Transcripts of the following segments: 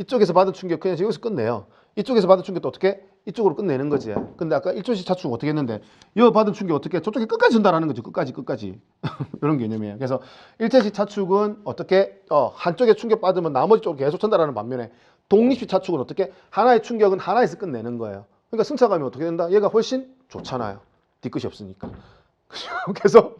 이쪽에서 받은 충격 그냥 여기서 끝내요. 이쪽에서 받은 충격도 어떻게? 이쪽으로 끝내는 거지. 근데 아까 일조시 차축 어떻게 했는데 이 받은 충격 어떻게? 저쪽에 끝까지 준다라는 거죠. 끝까지 끝까지 이런 개념이에요. 그래서 일체시 차축은 어떻게? 어, 한쪽에 충격 받으면 나머지 쪽 계속 전달하는 반면에 독립시 차축은 어떻게? 하나의 충격은 하나에서 끝내는 거예요. 그러니까 승차감이 어떻게 된다? 얘가 훨씬 좋잖아요. 뒤끝이 없으니까. 그래서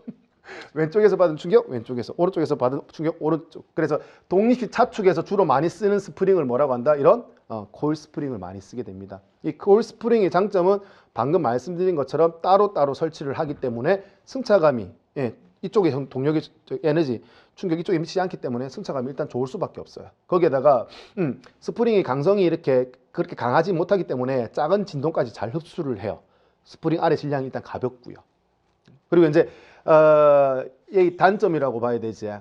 왼쪽에서 받은 충격 왼쪽에서 오른쪽에서 받은 충격 오른쪽. 그래서 독립식 차축에서 주로 많이 쓰는 스프링을 뭐라고 한다? 이런 어, 콜 스프링을 많이 쓰게 됩니다. 이 콜 스프링의 장점은 방금 말씀드린 것처럼 따로따로 설치를 하기 때문에 승차감이 예, 이쪽에 형- 동력의 저- 에너지 충격 이 쪽에 미치지 않기 때문에 승차감이 일단 좋을 수밖에 없어요. 거기에다가 음, 스프링의 강성이 이렇게 그렇게 강하지 못하기 때문에 작은 진동까지 잘 흡수를 해요. 스프링 아래 질량이 일단 가볍고요 그리고 이제 어, 이 단점이라고 봐야 되지.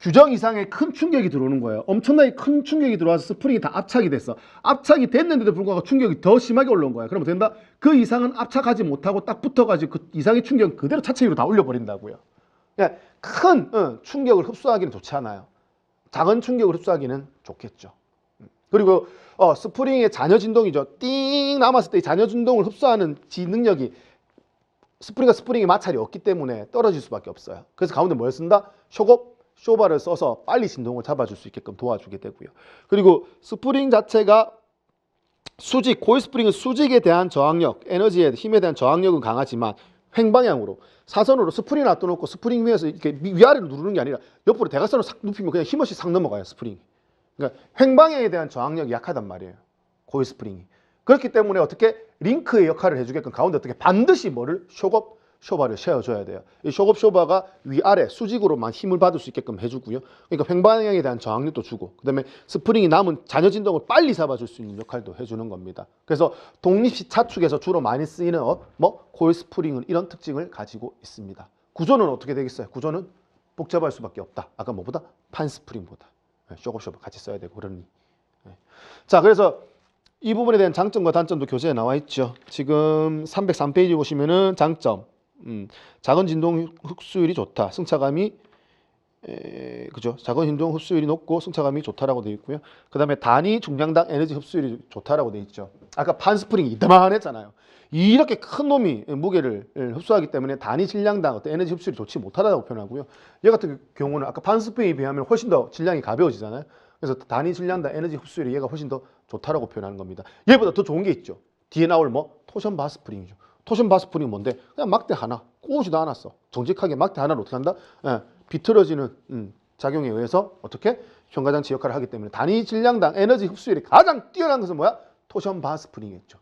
규정 이상의 큰 충격이 들어오는 거예요. 엄청나게 큰 충격이 들어와서 스프링이 다 압착이 됐어. 압착이 됐는데도 불구하고 충격이 더 심하게 올라온 거야. 그러면 된다? 그 이상은 압착하지 못하고 딱 붙어가지고 그 이상의 충격은 그대로 차체 위로 다 올려버린다고요. 그러니까 큰 어, 충격을 흡수하기는 좋지 않아요. 작은 충격을 흡수하기는 좋겠죠. 음. 그리고 어, 스프링의 잔여 진동이죠. 띵 남았을 때이 잔여 진동을 흡수하는 지 능력이 스프링과 스프링의 마찰이 없기 때문에 떨어질 수밖에 없어요. 그래서 가운데 뭘 쓴다? 쇼겁, 쇼바를 써서 빨리 진동을 잡아줄 수 있게끔 도와주게 되고요. 그리고 스프링 자체가 수직, 코일 스프링은 수직에 대한 저항력, 에너지에 힘에 대한 저항력은 강하지만 횡방향으로 사선으로 스프링 놔둬놓고 스프링 위에서 이렇게 위- 위아래로 누르는 게 아니라 옆으로 대각선으로 싹 눕히면 그냥 힘없이 싹 넘어가요 스프링이. 그러니까 횡방향에 대한 저항력이 약하단 말이에요. 코일 스프링이. 그렇기 때문에 어떻게 링크의 역할을 해주게끔 가운데 어떻게 반드시 뭐를 쇼겁 쇼바를 씌워줘야 돼요. 이 쇼겁 쇼바가 위아래 수직으로만 힘을 받을 수 있게끔 해주고요. 그러니까 횡방향에 대한 저항력도 주고 그 다음에 스프링이 남은 잔여 진동을 빨리 잡아줄 수 있는 역할도 해주는 겁니다. 그래서 독립식 차축에서 주로 많이 쓰이는 어, 뭐 코일 스프링은 이런 특징을 가지고 있습니다. 구조는 어떻게 되겠어요? 구조는 복잡할 수밖에 없다. 아까 뭐보다 판 스프링보다 네, 쇼겁 쇼바 같이 써야 되고 그러니. 네. 자 그래서 이 부분에 대한 장점과 단점도 교재에 나와 있죠. 지금 303페이지 보시면은 장점, 음, 작은 진동 흡수율이 좋다. 승차감이 에, 그죠? 작은 진동 흡수율이 높고 승차감이 좋다라고 되어 있고요. 그다음에 단위 중량당 에너지 흡수율이 좋다라고 되어 있죠. 아까 판 스프링이 이따만 했잖아요. 이렇게 큰 놈이 무게를 흡수하기 때문에 단위 질량당 어떤 에너지 흡수율이 좋지 못하다고 표현하고요. 얘 같은 경우는 아까 판 스프링에 비하면 훨씬 더 질량이 가벼워지잖아요. 그래서 단위 질량당 에너지 흡수율이 얘가 훨씬 더 좋다라고 표현하는 겁니다. 얘보다 더 좋은 게 있죠. 뒤에 나올 뭐 토션 바스프링이죠. 토션 바스프링이 뭔데? 그냥 막대 하나 꼬우지도 않았어. 정직하게 막대 하나를 어떻게 한다? 예, 비틀어지는 음, 작용에 의해서 어떻게 현가장치 역할을 하기 때문에 단위 질량당 에너지 흡수율이 가장 뛰어난 것은 뭐야? 토션 바스프링이었죠.